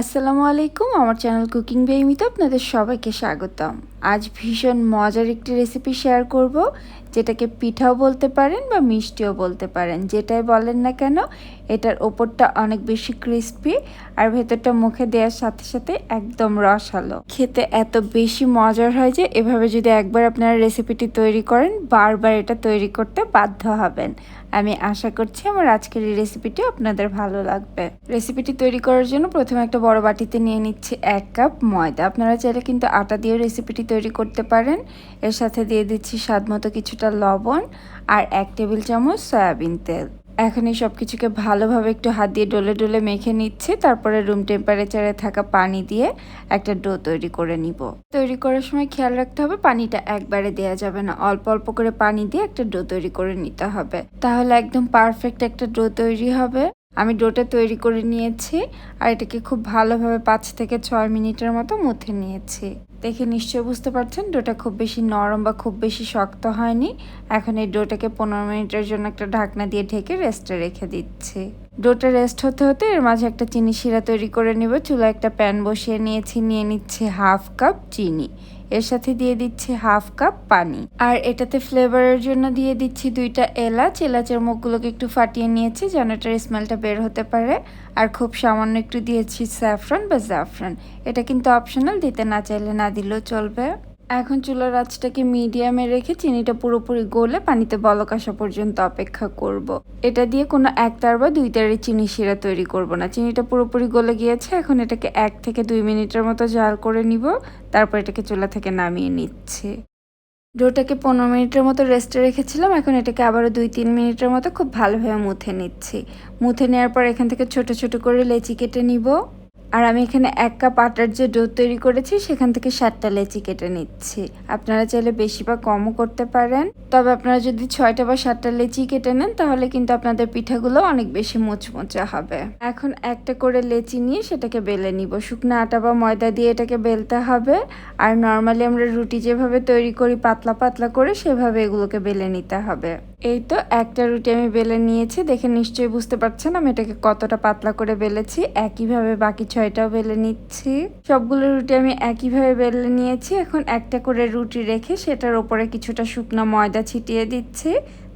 আসসালামু আলাইকুম, আমার চ্যানেল কুকিং বেমিতে আপনাদের সবাইকে স্বাগতম। আজ ভীষণ মজার একটি রেসিপি শেয়ার করব, যেটাকে পিঠাও বলতে পারেন বা মিষ্টিও বলতে পারেন। যেটাই বলেন না কেন, এটার ওপরটা অনেক বেশি ক্রিস্পি আর ভেতরটা মুখে দেওয়ার সাথে সাথে একদম রসালো। খেতে এত বেশি মজার হয় যে, এভাবে যদি একবার আপনারা রেসিপিটি তৈরি করেন, বারবার এটা তৈরি করতে বাধ্য হবেন। আমি আশা করছি আমার আজকের এই রেসিপিটি আপনাদের ভালো লাগবে। রেসিপিটি তৈরি করার জন্য প্রথমে একটা বড় বাটিতে নিয়ে নিচ্ছি এক কাপ ময়দা। আপনারা চাইলে কিন্তু আটা দিয়েও রেসিপিটি তৈরি করতে পারেন। এর সাথে দিয়ে দিচ্ছি স্বাদ মতো কিছুটা লবণ আর এক টেবিল চামচ সয়াবিন তেল। এখন এই সব কিছুকে ভালোভাবে একটু হাত দিয়ে ডলে ডলে মেখে নিচ্ছি, তারপরে রুম টেম্পারেচারে থাকা পানি দিয়ে একটা ডো তৈরি করে নিব। তৈরি করার সময় খেয়াল রাখতে হবে, পানিটা একবারে দেওয়া যাবে না। অল্প অল্প করে পানি দিয়ে একটা ডো তৈরি করে নিতে হবে। তাহলে একদম পারফেক্ট একটা ডো তৈরি হবে। আমি ডোটা তৈরি করে নিয়েছি, আর এটাকে খুব ভালোভাবে পাঁচ থেকে ছয় মিনিটের মতো মুথে নিয়েছি। দেখে নিশ্চয়ই বুঝতে পারছেন, ডোটা খুব বেশি নরম বা খুব বেশি শক্ত হয়নি। এখন এই ডোটাকে পনেরো মিনিটের জন্য একটা ঢাকনা দিয়ে ঢেকে রেস্টে রেখে দিচ্ছি। ডোটা রেস্ট হতে হতে এর মাঝে একটা চিনি শিরা তৈরি করে নেব। চুলা একটা প্যান বসিয়ে নিয়েছি। নিয়ে নিচ্ছে হাফ কাপ চিনি। এর সাথে দিয়ে দিচ্ছি হাফ কাপ পানি। আর এটাতে ফ্লেভারের জন্য দিয়ে দিচ্ছি দুইটা এলাচ। এলাচের মুখগুলোকে একটু ফাটিয়ে নিয়েছি যেন এটার স্মেলটা বের হতে পারে। আর খুব সামান্য একটু দিয়েছি স্যাফরন বা জাফরান। এটা কিন্তু অপশনাল দিতে না চাইলে না দিলেও চলবে। এখন চুলার আঁচটাকে মিডিয়ামে রেখে চিনিটা পুরোপুরি গলে পানিতে বলক আসা পর্যন্ত অপেক্ষা করব। এটা দিয়ে কোনো একতার বা দুই তারের চিনি শিরা তৈরি করব না। চিনিটা পুরোপুরি গলে গিয়েছে, এখন এটাকে এক থেকে দুই মিনিটের মতো জাল করে নিব। তারপর এটাকে চুলা থেকে নামিয়ে নিচ্ছি। ডোটাকে পনেরো মিনিটের মতো রেস্টে রেখেছিলাম, এখন এটাকে আবারও দুই তিন মিনিটের মতো খুব ভালোভাবে মুথে নিচ্ছি। মুথে নেওয়ার পর এখান থেকে ছোট ছোট করে লেচি কেটে নিব। আর আমি এখানে এক কাপ আটার যে ডো তৈরি করেছি, সেখান থেকে সাতটা লেচি কেটে নিচ্ছি। আপনারা চাইলে বেশি বা কমও করতে পারেন। তবে আপনারা যদি ছয়টা বা সাতটা লেচি কেটে নেন, তাহলে কিন্তু আপনাদের পিঠাগুলো অনেক বেশি মোচমোচা হবে। এখন একটা করে লেচি নিয়ে সেটাকে বেলে নিব। শুকনো আটা বা ময়দা দিয়ে এটাকে বেলতে হবে। আর নর্মালি আমরা রুটি যেভাবে তৈরি করি, পাতলা পাতলা করে, সেভাবে এগুলোকে বেলে নিতে হবে। এই তো, একটা রুটি আমি বেলে নিয়েছি, দেখে নিশ্চয়ই বুঝতে পারছেন আমি এটাকে কতটা পাতলা করে বেলেছি, একইভাবে বাকি ছয়টাও বেলে নিচ্ছি। সবগুলো রুটি আমি একইভাবে বেলে নিয়েছি, এখন একটা করে রুটি রেখে সেটার ওপরে কিছুটা শুকনো ময়দা ছিটিয়ে দিচ্ছি।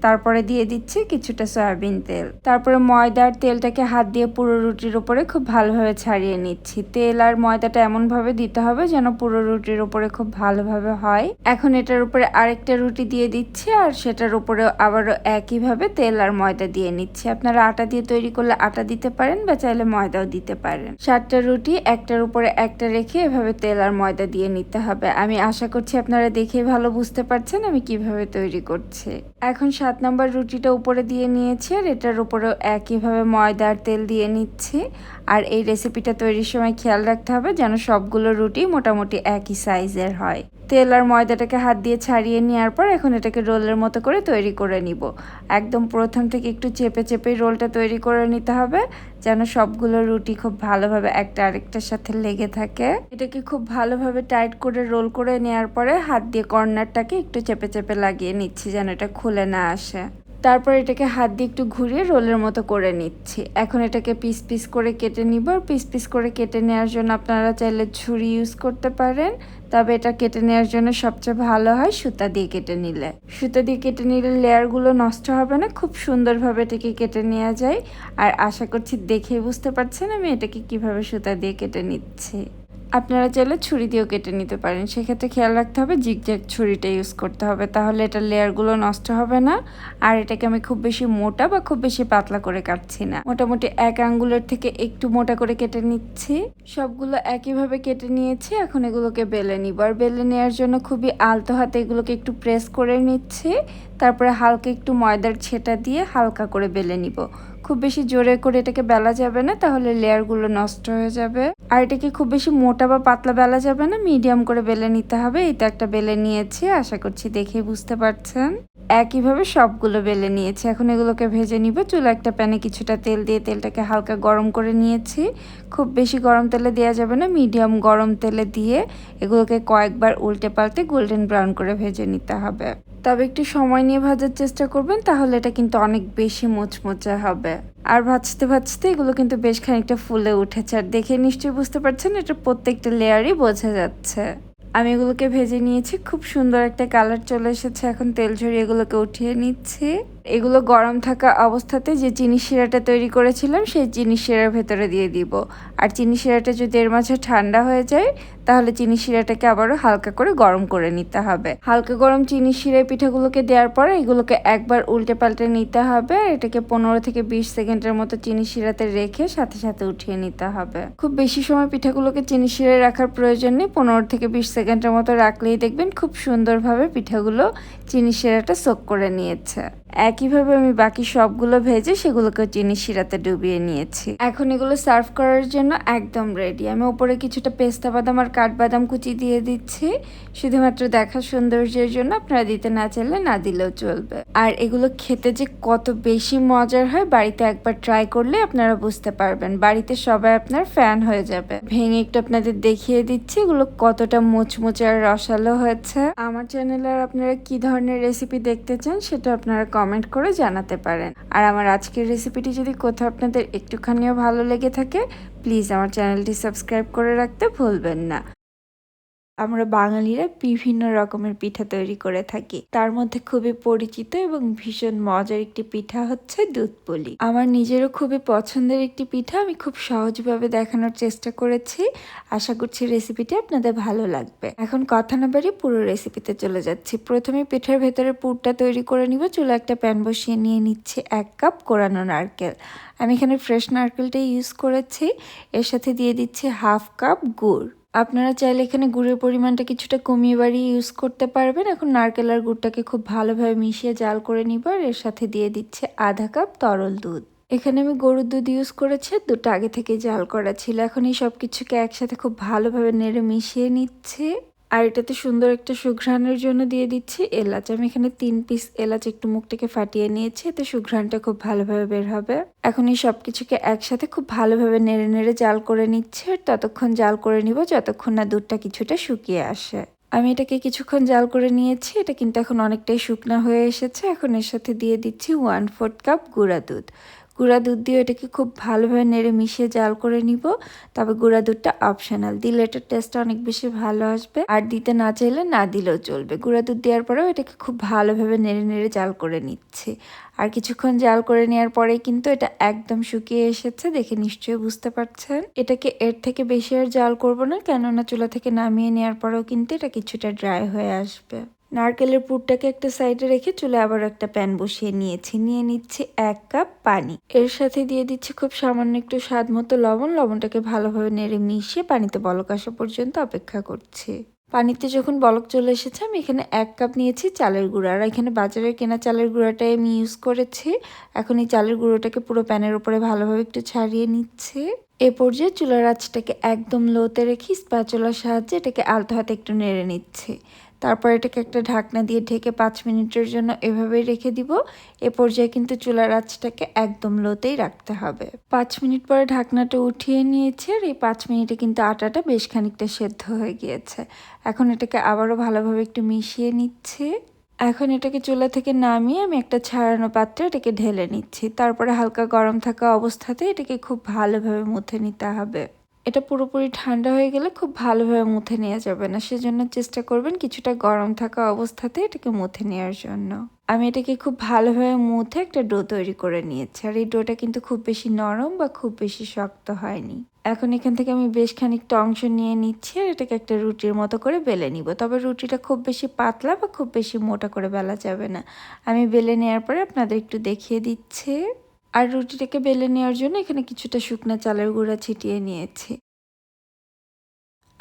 তারপরে দিয়ে দিচ্ছি কিছুটা সয়াবিন তেল। তারপরে ময়দার তেলটাকে হাত দিয়ে পুরো রুটির উপরে খুব ভালোভাবে ছাড়িয়ে নিচ্ছি। তেল আর ময়দাটা এমনভাবে দিতে হবে যেন পুরো রুটির উপরে খুব ভালোভাবে হয়। এখন এটার উপরে আরেকটা রুটি দিয়ে দিচ্ছি আর সেটার উপরে আবারও একইভাবে তেল আর ময়দা দিয়ে নিচ্ছি। আপনারা আটা দিয়ে তৈরি করলে আটা দিতে পারেন বা চাইলে ময়দাও দিতে পারেন। সাতটা রুটি একটার উপরে একটা রেখে এভাবে তেল আর ময়দা দিয়ে নিতে হবে। আমি আশা করছি আপনারা দেখে ভালো বুঝতে পারছেন আমি কীভাবে তৈরি করছি। এখন সাত নম্বর রুটিটা উপরে দিয়ে নিয়েছি আর এটার উপরেও একইভাবে ময়দার তেল দিয়ে নিচ্ছি। আর এই রেসিপিটা তৈরির সময় খেয়াল রাখতে হবে যেন সবগুলো রুটি মোটামুটি একই সাইজের হয়। তেল আর ময়দাটাকে হাত দিয়ে ছাড়িয়ে নেওয়ার পর এখন এটাকে রোলের মতো করে তৈরি করে নিব। একদম প্রথম থেকে একটু চেপে চেপে রোলটা তৈরি করে নিতে হবে, যেন সবগুলো রুটি খুব ভালোভাবে একটা আরেকটার সাথে লেগে থাকে। এটাকে খুব ভালোভাবে টাইট করে রোল করে নেওয়ার পরে হাত দিয়ে কর্নারটাকে একটু চেপে চেপে লাগিয়ে নিচ্ছি, যেন এটা খুলে না আসে। তারপর এটাকে হাত দিয়ে একটু ঘুরিয়ে রোলের মতো করে নিচ্ছি। এখন এটাকে পিস পিস করে কেটে নিব। আর পিস পিস করে কেটে নেওয়ার জন্য আপনারা চাইলে ছুরি ইউজ করতে পারেন। তবে এটা কেটে নেওয়ার জন্য সবচেয়ে ভালো হয় সুতা দিয়ে কেটে নিলে। সুতা দিয়ে কেটে নিলে লেয়ারগুলো নষ্ট হবে না, খুব সুন্দরভাবে এটাকে কেটে নেওয়া যায়। আর আশা করছি দেখেই বুঝতে পারছেন আমি এটাকে কীভাবে সুতা দিয়ে কেটে নিচ্ছি। আপনারা চাইলে ছুরি দিয়েও কেটে নিতে পারেন। সেক্ষেত্রে খেয়াল রাখতে হবে, জিগজ্যাগ ছুরিটা ইউজ করতে হবে। তাহলে এটা লেয়ারগুলো নষ্ট হবে না। আর এটাকে আমি খুব বেশি মোটা বা খুব বেশি পাতলা করে কাটছি না। মোটামুটি এক আঙ্গুলের থেকে একটু মোটা করে কেটে নিচ্ছি। সবগুলো একইভাবে কেটে নিয়েছি। এখন এগুলোকে বেলে নিব। আর বেলে নেওয়ার জন্য খুবই আলতো হাতে এগুলোকে একটু প্রেস করে নিচ্ছি। তারপরে হালকা একটু ময়দার ছেটা দিয়ে হালকা করে বেলে নিব। খুব বেশি জোরে করে এটাকে বেলা যাবে না, তাহলে লেয়ারগুলো নষ্ট হয়ে যাবে। আর এটাকে খুব বেশি মোটা বা পাতলা বেলা যাবে না মিডিয়াম করে বেলে নিতে হবে। এটা একটা বেলে নিয়েছি, আশা করছি দেখে বুঝতে পারছেন। একইভাবে সবগুলো বেলে নিয়েছি। এখন এগুলোকে ভেজে নিব। চুলা একটা প্যানে কিছুটা তেল দিয়ে তেলটাকে হালকা গরম করে নিয়েছি। খুব বেশি গরম তেলে দেওয়া যাবে না মিডিয়াম গরম তেলে দিয়ে এগুলোকে কয়েকবার উল্টে পাল্টে গোল্ডেন ব্রাউন করে ভেজে নিতে হবে। তবে একটু সময় নিয়ে ভাজার চেষ্টা করবেন, তাহলে এটা কিন্তু অনেক বেশি মোচমোচা হবে। আর ভাজতে ভাজতে এগুলো কিন্তু বেশ খানিকটা ফুলে উঠেছে। আর দেখে নিশ্চয়ই বুঝতে পারছেন, এটা প্রত্যেকটা লেয়ারই বোঝা যাচ্ছে। আমি এগুলোকে ভেজে নিয়েছি, খুব সুন্দর একটা কালার চলে এসেছে। এখন তেল ঝরিয়ে এগুলোকে উঠিয়ে নিচ্ছি। এগুলো গরম থাকা অবস্থাতে যে চিনি শিরাটা তৈরি করেছিলাম, সেই চিনি শিরার ভেতরে দিয়ে দিব। আর চিনি শিরাটা যদি এর মাঝে ঠান্ডা হয়ে যায়, তাহলে চিনি শিরাটাকে আবারও হালকা করে গরম করে নিতে হবে। হালকা গরম চিনি শিরায় পিঠাগুলোকে দেওয়ার পরে এগুলোকে একবার উল্টে পাল্টে নিতে হবে আর এটাকে পনেরো থেকে বিশ সেকেন্ডের মতো চিনি শিরাতে রেখে সাথে সাথে উঠিয়ে নিতে হবে। খুব বেশি সময় পিঠাগুলোকে চিনি শিরায় রাখার প্রয়োজন নেই, পনেরো থেকে বিশ সেকেন্ডের মতো রাখলেই দেখবেন খুব সুন্দরভাবে পিঠাগুলো চিনি শিরাটা সোক করে নিয়েছে। একইভাবে আমি বাকি সবগুলো ভেজে সেগুলোকে চিনি শিরাতে ডুবিয়ে নিয়েছি। এখন এগুলো সার্ভ করার জন্য একদম রেডি আমি ওপরে কিছুটা পেস্তা বাদাম আর কাঠবাদাম কুচি দিয়ে দিচ্ছি। শুধুমাত্র দেখা সৌন্দর্যের জন্য আপনারা দিতে না চাইলে না দিলেও চলবে। আর এগুলো খেতে যে কত বেশি মজার হয় বাড়িতে একবার ট্রাই করলে আপনারা বুঝতে পারবেন। বাড়িতে সবাই আপনার ফ্যান হয়ে যাবে। ভেঙে একটু আপনাদের দেখিয়ে দিচ্ছি এগুলো কতটা মুচমুচে আর রসালো হয়েছে। আমার চ্যানেলে আর আপনারা কি ধরনের রেসিপি দেখতে চান সেটা আপনারা কমেন্ট করে জানাতে পারেন। আর আমার আজকের রেসিপিটি যদি কোথাও আপনাদের একটুখানিও ভালো লেগে থাকে প্লিজ আমার চ্যানেলটি সাবস্ক্রাইব করে রাখতে ভুলবেন না। আমরা বাঙালিরা বিভিন্ন রকমের পিঠা তৈরি করে থাকি। তার মধ্যে খুবই পরিচিত এবং ভীষণ মজার একটি পিঠা হচ্ছে দুধ পুলি। আমার নিজেরও খুবই পছন্দের একটি পিঠা, আমি খুব সহজভাবে দেখানোর চেষ্টা করেছি। আশা করছি রেসিপিটি আপনাদের ভালো লাগবে। এখন কথা না বাড়িয়ে পুরো রেসিপিতে চলে যাচ্ছি। প্রথমে পিঠার ভেতরে পুরটা তৈরি করে নিব। চুলে একটা প্যান বসিয়ে নিয়ে নিচ্ছে এক কাপ কোরানো নারকেল। আমি এখানে ফ্রেশ নারকেলটাই ইউজ করেছি। এর সাথে দিয়ে দিচ্ছি হাফ কাপ গুড়। আপনারা চাইলে এখানে গুড়ের পরিমাণটা কিছুটা কমিয়ে বাড়িয়ে ইউজ করতে পারবেন। এখন নারকেল আর গুড়টাকে খুব ভালোভাবে মিশিয়ে জাল করে নিবার এর সাথে দিয়ে দিচ্ছে আধা কাপ তরল দুধ। এখানে আমি গরুর দুধ ইউজ করেছি, দুটো আগে থেকে জাল করা ছিল। এখন এই সব কিছুকে একসাথে খুব ভালোভাবে নেড়ে মিশিয়ে নিচ্ছে। আর এটাতে সুন্দর একটা সুঘ্রাণের জন্য দিয়ে দিচ্ছি এলাচ। আমি এখানে তিন পিস এলাচ একটু মুখটাকে ফাটিয়ে নিয়েছি, এতে সুঘ্রাণটা খুব ভালোভাবে বের হবে। এখন এই সব কিছুকে একসাথে খুব ভালোভাবে নেড়ে নেড়ে জাল করে নিচ্ছে ততক্ষণ জাল করে নিব যতক্ষণ না দুধটা কিছুটা শুকিয়ে আসে। আমি এটাকে কিছুক্ষণ জাল করে নিয়েছি, এটা কিন্তু এখন অনেকটাই শুকনা হয়ে এসেছে। এখন এর সাথে দিয়ে দিচ্ছি ওয়ান ফোর্থ কাপ গুঁড়া দুধ। গুঁড়া দুধ দিয়ে এটাকে খুব ভালোভাবে নেড়ে মিশিয়ে জাল করে নিব। তবে গুঁড়া দুধটা অপশনাল দিলে এটার টেস্টটা অনেক বেশি ভালো আসবে। আর দিতে না চাইলে না দিলেও চলবে। গুঁড়া দুধ দেওয়ার পরেও এটাকে খুব ভালোভাবে নেড়ে নেড়ে জাল করে নিচ্ছে। আর কিছুক্ষণ জাল করে নেওয়ার পরেই কিন্তু এটা একদম শুকিয়ে এসেছে দেখে নিশ্চয়ই বুঝতে পারছেন। এটাকে এর থেকে বেশি আর জাল করব না, কেননা চুলা থেকে নামিয়ে নেওয়ার পরেও কিন্তু এটা কিছুটা ড্রাই হয়ে আসবে। নারকেলের পুরটাকে একটা সাইডে রেখে চুলে আবার একটা প্যান বসিয়ে নিয়েছি। নিয়ে নিচ্ছে এক কাপ পানি। এর সাথে দিয়ে দিচ্ছি খুব সামান্য একটু স্বাদ মতো লবণ। লবণটাকে ভালোভাবে নেড়ে মিশিয়ে পানিতে বলক আসা পর্যন্ত অপেক্ষা করছি। পানিতে যখন বলক চলে এসেছে, আমি এখানে এক কাপ নিয়েছি চালের গুঁড়া। আর এখানে বাজারে কেনা চালের গুঁড়াটাই আমি ইউজ করেছি। এখন এই চালের গুঁড়োটাকে পুরো প্যানের উপরে ভালোভাবে একটু ছাড়িয়ে নিচ্ছে। এ পর্যায়ে চুলার আঁচটাকে একদম লোতে রেখে স্প্যাচুলার সাহায্যে এটাকে আলতো হাতে একটু নেড়ে নিচ্ছে। তারপর এটাকে একটা ঢাকনা দিয়ে ঢেকে পাঁচ মিনিটের জন্য এভাবেই রেখে দিব। এ পর্যায়ে কিন্তু চুলার আঁচটাকে একদম লোতেই রাখতে হবে। পাঁচ মিনিট পরে ঢাকনাটা উঠিয়ে নিয়েছে আর এই পাঁচ মিনিটে কিন্তু আটাটা বেশ খানিকটা সেদ্ধ হয়ে গিয়েছে। এখন এটাকে আবারও ভালোভাবে একটু মিশিয়ে নিচ্ছে। এখন এটাকে চুলা থেকে নামিয়ে আমি একটা ছাড়ানো পাত্রে এটাকে ঢেলে নিচ্ছি। তারপরে হালকা গরম থাকা অবস্থাতে এটাকে খুব ভালোভাবে মুথে নিতে হবে। এটা পুরোপুরি ঠান্ডা হয়ে গেলে খুব ভালোভাবে মুথে নেওয়া যাবে না। সেজন্য চেষ্টা করবেন কিছুটা গরম থাকা অবস্থাতে এটাকে মুথে নেওয়ার জন্য। আমি এটাকে খুব ভালোভাবে মুথে একটা ডো তৈরি করে নিয়েছি। আর এই ডোটা কিন্তু খুব বেশি নরম বা খুব বেশি শক্ত হয়নি। এখন এখান থেকে আমি বেশ খানিকটা অংশ নিয়ে নিচ্ছি আর এটাকে একটা রুটির মতো করে বেলে নিব। তবে রুটিটা খুব বেশি পাতলা বা খুব বেশি মোটা করে বেলা যাবে না। আমি বেলে নেওয়ার পরে আপনাদের একটু দেখিয়ে দিচ্ছে। আর রুটিটাকে বেলে নেওয়ার জন্য এখানে কিছুটা শুকনো চালের গুঁড়া ছিটিয়ে নিয়েছি।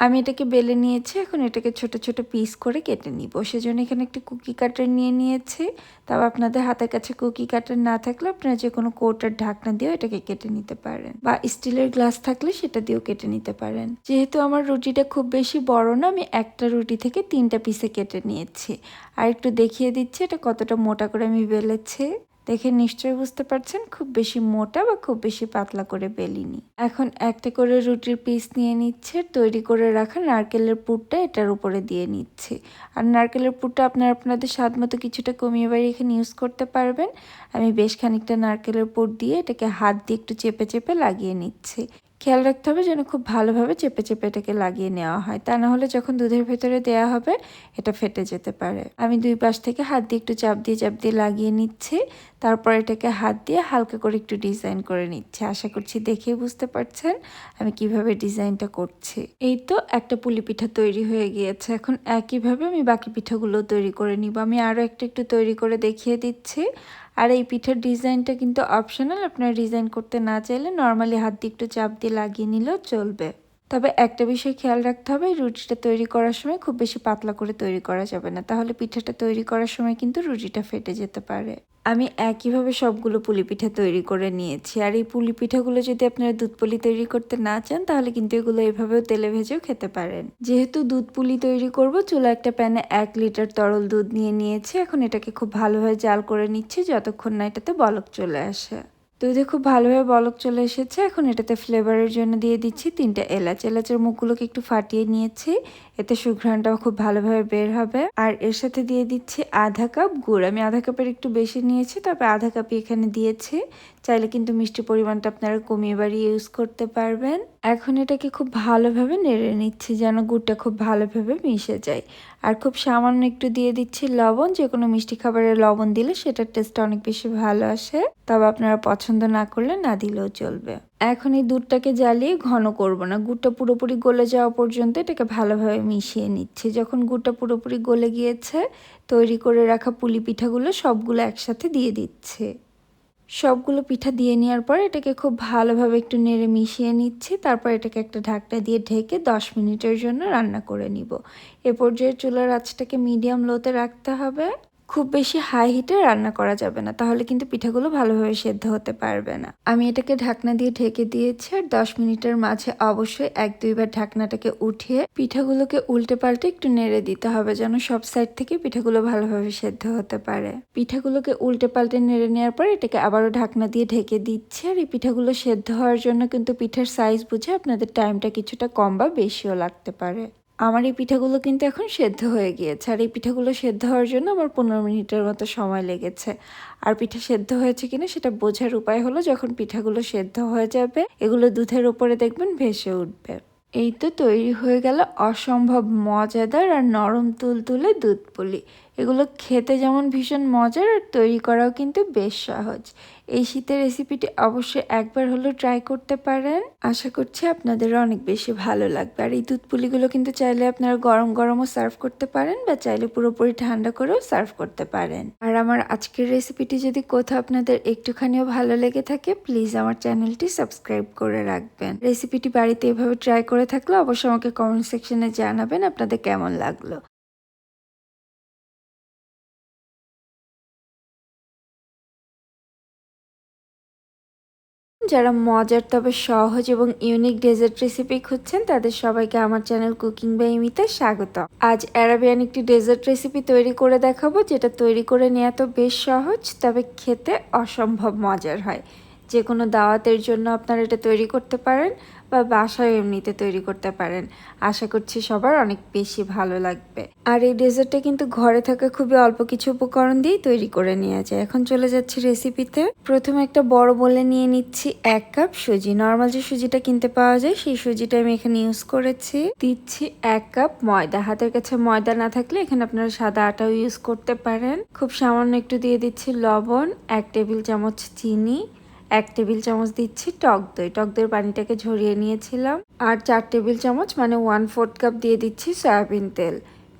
আমি এটাকে বেলে নিয়েছি, এখন এটাকে ছোট ছোট পিস করে কেটে নিব। সেজন্য এখানে একটি কুকি কাটার নিয়ে নিয়েছি। তবে আপনাদের হাতের কাছে কুকি কাটার না থাকলে আপনারা যে কোনো কোটার ঢাকনা দিয়েও এটাকে কেটে নিতে পারেন বা স্টিলের গ্লাস থাকলে সেটা দিয়েও কেটে নিতে পারেন। যেহেতু আমার রুটিটা খুব বেশি বড় না, আমি একটা রুটি থেকে তিনটা পিসে কেটে নিয়েছি। আর একটু দেখিয়ে দিচ্ছি এটা কতটা মোটা করে আমি বেলেছি। দেখে নিশ্চয়ই বুঝতে পারছেন, খুব বেশি মোটা বা খুব বেশি পাতলা করে বেলিনি। এখন একটা করে রুটির পিস নিয়ে নিচ্ছে, তৈরি করে রাখা নারকেলের পুরটা এটার উপরে দিয়ে নিচ্ছে। আর নারকেলের পুরটা আপনারা আপনাদের স্বাদ মতো কিছুটা কমিয়ে বাড়ি এখানে ইউজ করতে পারবেন। আমি বেশ খানিকটা নারকেলের পুর দিয়ে এটাকে হাত দিয়ে একটু চেপে চেপে লাগিয়ে নিচ্ছি। খেয়াল রাখতে হবে যেন খুব ভালোভাবে চেপে চেপে এটাকে লাগিয়ে নেওয়া হয়। তা না হলে যখন দুধের ভেতরে দেওয়া হবে, এটা ফেটে যেতে পারে। আমি দুই পাশ থেকে হাত দিয়ে একটু চাপ দিয়ে চাপ দিয়ে লাগিয়ে নিচ্ছি। তারপর এটাকে হাত দিয়ে হালকা করে একটু ডিজাইন করে নিচ্ছি। আশা করছি দেখেই বুঝতে পারছেন আমি কীভাবে ডিজাইনটা করছি। এই তো একটা পুলি পিঠা তৈরি হয়ে গিয়েছে। এখন একইভাবে আমি বাকি পিঠাগুলো তৈরি করে নিব। আমি আরও একটা একটু তৈরি করে দেখিয়ে দিচ্ছি। আর এই পিঠের ডিজাইনটা কিন্তু অপশনাল আপনারা ডিজাইন করতে না চাইলে নর্মালি হাত দিয়ে একটু চাপ দিয়ে লাগিয়ে নিলেও চলবে। তবে একটা বিষয় খেয়াল রাখতে হবে, রুটিটা তৈরি করার সময় খুব বেশি পাতলা করে তৈরি করা যাবে না। তাহলে পিঠাটা তৈরি করার সময় কিন্তু রুটিটা ফেটে যেতে পারে। আমি একইভাবে সবগুলো পুলি পিঠা তৈরি করে নিয়েছি। আর এই পুলি পিঠাগুলো যদি আপনারা দুধ পুলি তৈরি করতে না চান, তাহলে কিন্তু এগুলো এভাবেও তেলে ভেজেও খেতে পারেন। যেহেতু দুধ পুলি তৈরি করব, চুলা একটা প্যানে এক লিটার তরল দুধ নিয়ে নিয়েছি। এখন এটাকে খুব ভালোভাবে জাল করে নিচ্ছি, যতক্ষণ না এটাতে বলক চলে আসে। দুধে খুব ভালোভাবে বলক চলে এসেছে। এখন এটাতে ফ্লেভারের জন্য দিয়ে দিচ্ছি তিনটা এলাচ। এলাচের মুখগুলোকে একটু ফাটিয়ে নিয়েছি। এতে সুঘ্রাণটাও খুব ভালোভাবে বের হবে। আর এর সাথে দিয়ে দিচ্ছি আধা কাপ গুড়। আমি আধা কাপের একটু বেশি নিয়েছি, তবে আধা কাপই এখানে দিয়েছি। চাইলে কিন্তু মিষ্টি পরিমাণটা আপনারা কমিয়ে বাড়িয়ে ইউজ করতে পারবেন। এখন এটাকে খুব ভালোভাবে নেড়ে নিচ্ছি যেন গুড়টা খুব ভালোভাবে মিশে যায়। আর খুব সামান্য একটু দিয়ে দিচ্ছি লবণ যে কোনো মিষ্টি খাবারে লবণ দিলে সেটার টেস্টটা অনেক বেশি ভালো আসে। তবে আপনারা পছন্দ না করলে না দিলেও চলবে। এখন এই দুধটাকে জ্বালিয়ে ঘন করব না। গুড়টা পুরোপুরি গলে যাওয়া পর্যন্ত এটাকে ভালোভাবে মিশিয়ে নিচ্ছে। যখন গুড়টা পুরোপুরি গলে গিয়েছে, তৈরি করে রাখা পুলি পিঠাগুলো সবগুলো একসাথে দিয়ে দিচ্ছে। সবগুলো পিঠা দিয়ে নেওয়ার পর এটাকে খুব ভালোভাবে একটু নেড়ে মিশিয়ে নিচ্ছি। তারপর এটাকে একটা ঢাকটা দিয়ে ঢেকে দশ মিনিটের জন্য রান্না করে নিব। এ পর্যায়ে চুলার আঁচটাকে মিডিয়াম লোতে রাখতে হবে। খুব বেশি হাই হিটে রান্না করা যাবে না, তাহলে কিন্তু পিঠাগুলো ভালোভাবে সেদ্ধ হতে পারবে না। আমি এটাকে ঢাকনা দিয়ে ঢেকে দিয়েছি আর দশ মিনিটের মাঝে অবশ্যই এক দুইবার ঢাকনাটাকে উঠিয়ে পিঠাগুলোকে উল্টে পাল্টে একটু নেড়ে দিতে হবে যেন সব সাইড থেকে পিঠাগুলো ভালোভাবে সেদ্ধ হতে পারে। পিঠাগুলোকে উল্টে পাল্টে নেড়ে নেওয়ার পর এটাকে আবারও ঢাকনা দিয়ে ঢেকে দিচ্ছি আর এই পিঠাগুলো সেদ্ধ হওয়ার জন্য কিন্তু পিঠার সাইজ বুঝে আপনাদের টাইমটা কিছুটা কম বা বেশিও লাগতে পারে। আমার এই পিঠাগুলো কিন্তু এখন সেদ্ধ হয়ে গিয়েছে। আর এই পিঠাগুলো সেদ্ধ হওয়ার জন্য আমার পনেরো মিনিটের মতো সময় লেগেছে। আর পিঠা সেদ্ধ হয়েছে কিনা সেটা বোঝার উপায় হলো যখন পিঠাগুলো সেদ্ধ হয়ে যাবে, এগুলো দুধের ওপরে দেখবেন ভেসে উঠবে। এই তো তৈরি হয়ে গেল অসম্ভব মজাদার আর নরম তুলতুলে দুধ পুলি এগুলো খেতে যেমন ভীষণ মজার, আর তৈরি করাও কিন্তু বেশ সহজ। এই শীতের রেসিপিটি অবশ্যই একবার হলেও ট্রাই করতে পারেন। আশা করছি আপনাদের অনেক বেশি ভালো লাগবে। আর এই দুধ পুলিগুলো কিন্তু চাইলে আপনারা গরম গরমও সার্ভ করতে পারেন, বা চাইলে পুরোপুরি ঠান্ডা করেও সার্ভ করতে পারেন। আর আমার আজকের রেসিপিটি যদি কোথাও আপনাদের একটুখানিও ভালো লেগে থাকে প্লিজ আমার চ্যানেলটি সাবস্ক্রাইব করে রাখবেন। রেসিপিটি বাড়িতে এভাবে ট্রাই করে থাকলে অবশ্যই আমাকে কমেন্ট সেকশনে জানাবেন আপনাদের কেমন লাগল। যারা মজার তবে সহজ এবং ইউনিক ডেজার্ট রেসিপি খুঁজছেন, তাদের সবাইকে আমার চ্যানেল কুকিং বাই ইমিতে স্বাগত। আজ অ্যারাবিয়ান একটি ডেজার্ট রেসিপি তৈরি করে দেখাবো, যেটা তৈরি করে নেওয়া তো বেশ সহজ, তবে খেতে অসম্ভব মজার হয়। যে কোনো দাওয়াতের জন্য আপনারা এটা তৈরি করতে পারেন। বা বাসায় এমনিতে তৈরি করতে পারেন। আশা করছি সবার অনেক বেশি ভালো লাগবে। আর এই ডেজার্টটা কিন্তু ঘরে থাকা খুবই অল্প কিছু উপকরণ দিয়েই তৈরি করে নেওয়া যায়। এখন চলে যাচ্ছি রেসিপিতে প্রথমে একটা বড় বলে নিয়ে নিচ্ছি এক কাপ সুজি। নর্মাল যে সুজিটা কিনতে পাওয়া যায়, সেই সুজিটা আমি এখানে ইউজ করেছি। দিচ্ছি এক কাপ ময়দা। হাতের কাছে ময়দা না থাকলে এখানে আপনারা সাদা আটাও ইউজ করতে পারেন। খুব সামান্য একটু দিয়ে দিচ্ছি লবণ, এক টেবিল চামচ চিনি এক টেবিল চামচ দিচ্ছি টক দই। টক দইয়ের পানিটাকে ঝরিয়ে নিয়েছিলাম। আর চার টেবিল চামচ মানে ওয়ান ফোর্থ কাপ দিয়ে দিচ্ছি সয়াবিন তেল।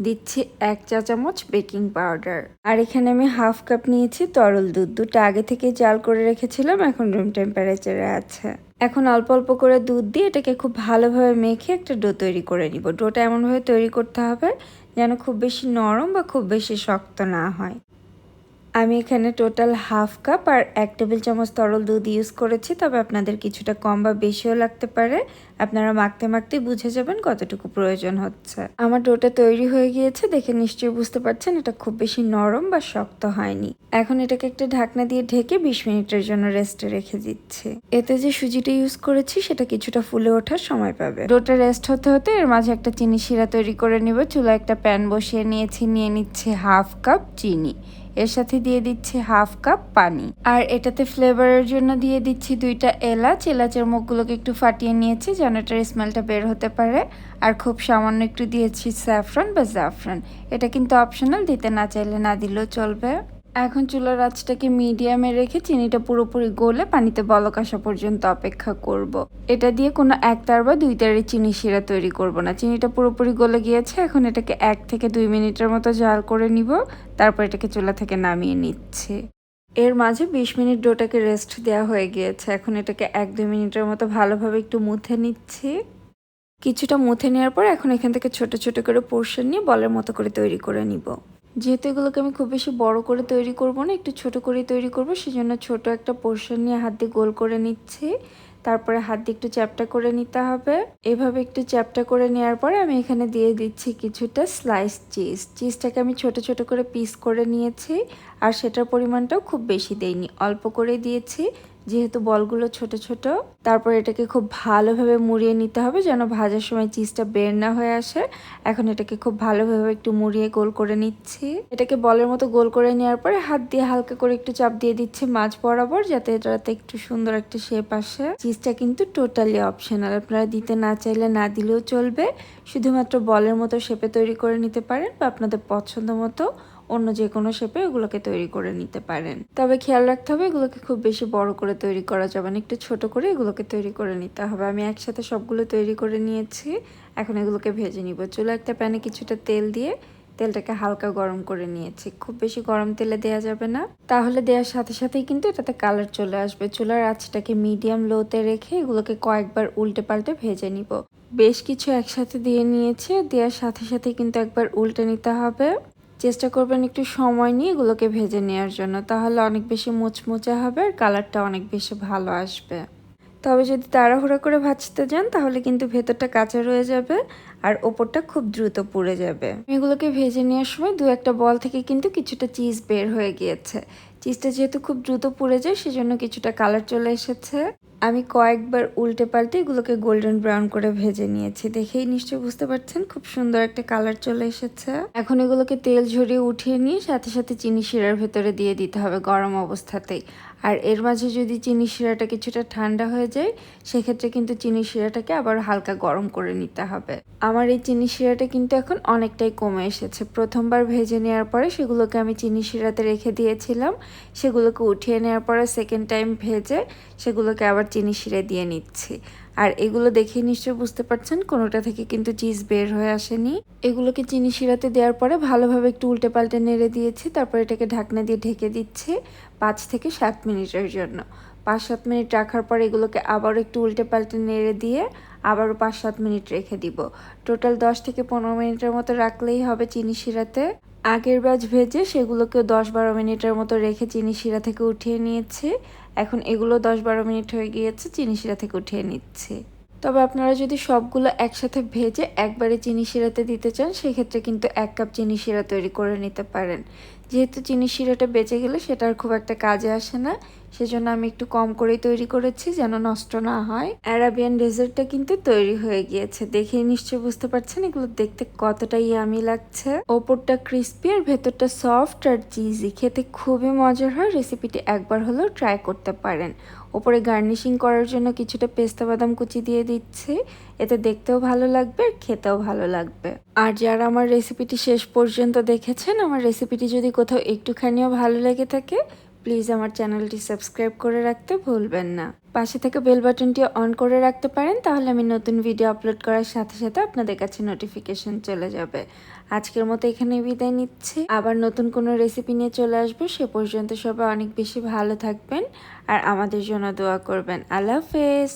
দিচ্ছি এক চা চামচ বেকিং পাউডার আর এখানে আমি হাফ কাপ নিয়েছি তরল দুধ। দুধটা আগে থেকে জাল করে রেখেছিলাম, এখন রুম টেম্পারেচারে আছে। এখন অল্প অল্প করে দুধ দিয়ে এটাকে খুব ভালোভাবে মেখে একটা ডো তৈরি করে নিব। ডোটা এমনভাবে তৈরি করতে হবে যেন খুব বেশি নরম বা খুব বেশি শক্ত না হয়। আমি এখানে টোটাল হাফ কাপ আর এক টেবিল চামচ তরল দুধ ইউজ করেছি, তবে আপনাদের কিছুটা কম বা বেশিও লাগতে পারে। আপনারা মাখতে মাখতে বুঝে যাবেন কতটুকু প্রয়োজন হচ্ছে। আমার ডোটা তৈরি হয়ে গিয়েছে, দেখে নিশ্চয়ই বুঝতে পারছেন, এটা খুব বেশি নরম বা শক্ত হয়নি। এখন এটাকে একটা ঢাকনা দিয়ে ঢেকে বিশ মিনিটের জন্য রেস্টে রেখে দিচ্ছে। এতে যে সুজিটা ইউজ করেছি, সেটা কিছুটা ফুলে ওঠার সময় পাবে। ডোটা রেস্ট হতে হতে এর মাঝে একটা চিনি শিরা তৈরি করে নিব। চুলা একটা প্যান বসিয়ে নিয়েছি, নিয়ে নিচ্ছে হাফ কাপ চিনি। এর সাথে দিয়ে দিচ্ছি হাফ কাপ পানি। আর এটাতে ফ্লেভারের জন্য দিয়ে দিচ্ছি দুইটা এলাচ। এলাচের মুখগুলোকে একটু ফাটিয়ে নিয়েছি যেন এটার স্মেলটা বের হতে পারে। আর খুব সামান্য একটু দিয়েছি স্যাফরন বা জাফরান। এটা কিন্তু অপশনাল দিতে না চাইলে না দিলেও চলবে। এখন চুলার আঁচটাকে মিডিয়ামে রেখে চিনিটা পুরোপুরি গলে পানিতে বলক আসা পর্যন্ত অপেক্ষা করব। এটা দিয়ে কোনো একতার বা দুই তারের চিনি শিরা তৈরি করব না। চিনিটা পুরোপুরি গলে গিয়েছে, এখন এটাকে এক থেকে দুই মিনিটের মতো জাল করে নিব। তারপর এটাকে চুলা থেকে নামিয়ে নিচ্ছে। এর মাঝে বিশ মিনিট ডোটাকে রেস্ট দেওয়া হয়ে গিয়েছে। এখন এটাকে এক দুই মিনিটের মতো ভালোভাবে একটু মুথে নিচ্ছি। কিছুটা মুথে নেওয়ার পর এখন এখান থেকে ছোট ছোট করে পোর্শন নিয়ে বলের মতো করে তৈরি করে নিব। যেহেতু এগুলোকে আমি খুব বেশি বড় করে তৈরি করব না, একটু ছোট করে তৈরি করব, সেজন্য ছোট একটা পোর্শন নিয়ে হাত দিয়ে গোল করে নিচ্ছি। তারপরে হাত দিয়ে একটু চ্যাপটা করে নিতে হবে। এভাবে একটু চ্যাপটা করে নেওয়ার পরে আমি এখানে দিয়ে দিচ্ছি কিছুটা স্লাইস চিজ চিজটাকে আমি ছোট ছোট করে পিস করে নিয়েছি, আর সেটার পরিমাণটাও খুব বেশি দেইনি। অল্প করে দিয়েছি। যেহেতু বলগুলো ছোট ছোট, তারপর এটাকে খুব ভালোভাবে মুড়িয়ে নিতে হবে যেন ভাজার সময় চিজটা বের না হয়ে আসে। এখন এটাকে খুব ভালোভাবে একটু মুড়িয়ে গোল করে নিচ্ছি। এটাকে বলের মতো গোল করে নেওয়ার পরে হাত দিয়ে হালকা করে একটু চাপ দিয়ে দিচ্ছি মাছ বরাবর যাতে এটাতে একটু সুন্দর একটা শেপ আসে। চিজটা কিন্তু টোটালি অপশনাল আপনারা দিতে না চাইলে না দিলেও চলবে। শুধুমাত্র বলের মতো শেপে তৈরি করে নিতে পারেন বা আপনাদের পছন্দ মতো। অন্য যে কোনো শেপে এগুলোকে তৈরি করে নিতে পারেন। তবে খেয়াল রাখতে হবে এগুলোকে খুব বেশি বড় করে তৈরি করা যাবে না, একটু ছোট করে এগুলোকে তৈরি করে নিতে হবে। আমি একসাথে সবগুলো তৈরি করে নিয়েছি, এখন এগুলোকে ভেজে নিব। চুলো একটা প্যানে কিছুটা তেল দিয়ে তেলটাকে হালকা গরম করে নিয়েছি। খুব বেশি গরম তেলে দেওয়া যাবে না। তাহলে দেওয়ার সাথে সাথেই কিন্তু এটাতে কালার চলে আসবে। চুলার আঁচটাকে মিডিয়াম লোতে রেখে এগুলোকে কয়েকবার উল্টে পাল্টে ভেজে নিব। বেশ কিছু একসাথে দিয়ে নিয়েছি, দেওয়ার সাথে সাথে কিন্তু একবার উল্টে নিতে হবে। চেষ্টা করবেন একটু সময় নিয়ে এগুলোকে ভেজে নেওয়ার জন্য। তাহলে অনেক বেশি মুচমুচে হবে আর কালারটা অনেক বেশি ভালো আসবে। তবে যদি তাড়াহুড়া করে ভাজতে যান, তাহলে কিন্তু ভেতরটা কাঁচা রয়ে যাবে আর ওপরটা খুব দ্রুত পুড়ে যাবে। এগুলোকে ভেজে নেওয়ার সময় দু একটা বল থেকে কিন্তু কিছুটা চিজ বের হয়ে গিয়েছে। চিজটা যেহেতু খুব দ্রুত পুড়ে যায়, সেজন্য কিছুটা কালার চলে এসেছে। আমি কয়েকবার উল্টে পাল্টে এগুলোকে গোল্ডেন ব্রাউন করে ভেজে নিয়েছি। দেখেই নিশ্চয়ই বুঝতে পারছেন, খুব সুন্দর একটা কালার চলে এসেছে। এখন এগুলোকে তেল ঝরিয়ে উঠিয়ে নিয়ে সাথে সাথে চিনি শিরার ভেতরে দিয়ে দিতে হবে গরম অবস্থাতেই। আর এর মাঝে যদি চিনি শিরাটা কিছুটা ঠান্ডা হয়ে যায়, সেক্ষেত্রে কিন্তু চিনি শিরাটাকে আবার হালকা গরম করে নিতে হবে। আমার এই চিনি শিরাটা কিন্তু এখন অনেকটাই কমে এসেছে। প্রথমবার ভেজে নেওয়ার পরে সেগুলোকে আমি চিনি শিরাতে রেখে দিয়েছিলাম। সেগুলোকে উঠিয়ে নেওয়ার পরে সেকেন্ড টাইম ভেজে সেগুলোকে আবার চিনি শিরে দিয়ে নিচ্ছি। আর এগুলো দেখে নিশ্চয়ই বুঝতে পারছেন, কোনোটা থেকে কিন্তু চিজ বের হয়ে আসেনি। এগুলোকে চিনি শিরাতে দেওয়ার পরে ভালোভাবে একটু উল্টে পাল্টে নেড়ে দিয়েছি, তারপর এটাকে ঢাকনা দিয়ে ঢেকে দিচ্ছে পাঁচ থেকে সাত মিনিটের জন্য। পাঁচ সাত মিনিট রাখার পর এগুলোকে আবার একটু উল্টে পাল্টে নেড়ে দিয়ে আবারও পাঁচ সাত মিনিট রেখে দিব। টোটাল দশ থেকে পনেরো মিনিটের মতো রাখলেই হবে চিনি শিরাতে। আগের ব্যাচ ভেজে সেগুলোকেও দশ বারো মিনিটের মতো রেখে চিনি শিরা থেকে উঠিয়ে নিয়েছি। এখন এগুলো দশ বারো মিনিট হয়ে গিয়েছে, চিনি শিরা থেকে উঠিয়ে নিচ্ছি। তবে আপনারা যদি সবগুলো একসাথে ভেজে একবারে চিনি শিরাতে দিতে চান, সেক্ষেত্রে কিন্তু এক কাপ চিনি শিরা তৈরি করে নিতে পারেন। যেহেতু চিনি শিরাটা বেঁচে গেলে সেটা আর খুব একটা কাজে আসে না। সেজন্য আমি একটু কম করেই তৈরি করেছি যেন নষ্ট না হয়। অ্যারাবিয়ান ডেজার্টটা কিন্তু তৈরি হয়ে গিয়েছে। দেখেই নিশ্চয়ই বুঝতে পারছেন এগুলো দেখতে কতটা ইয়ামি লাগছে। ওপরটা ক্রিস্পি আর ভেতরটা সফট আর চিজি। খেতে খুবই মজার হয়। রেসিপিটি একবার হলেও ট্রাই করতে পারেন। ওপরে গার্নিশিং করার জন্য কিছুটা পেস্তা বাদাম কুচি দিয়ে দিচ্ছি। এতে দেখতেও ভালো লাগবে আর খেতেও ভালো লাগবে। আর যারা আমার রেসিপিটি শেষ পর্যন্ত দেখেছেন, আমার রেসিপিটি যদি কোথাও একটুখানিও ভালো লেগে থাকে প্লিজ আমার চ্যানেলটি সাবস্ক্রাইব করে রাখতে ভুলবেন না। পাশে থেকে বেল বাটনটি অন করে রাখতে পারেন, তাহলে আমি নতুন ভিডিও আপলোড করার সাথে সাথে আপনাদের কাছে নোটিফিকেশন চলে যাবে। আজকের মতো এখানে বিদায় নিচ্ছি। আবার নতুন কোনো রেসিপি নিয়ে চলে আসব, সে পর্যন্ত সবাই অনেক বেশি ভালো থাকবেন আর আমাদের জন্য দোয়া করবেন। আল্লাহ হাফেজ।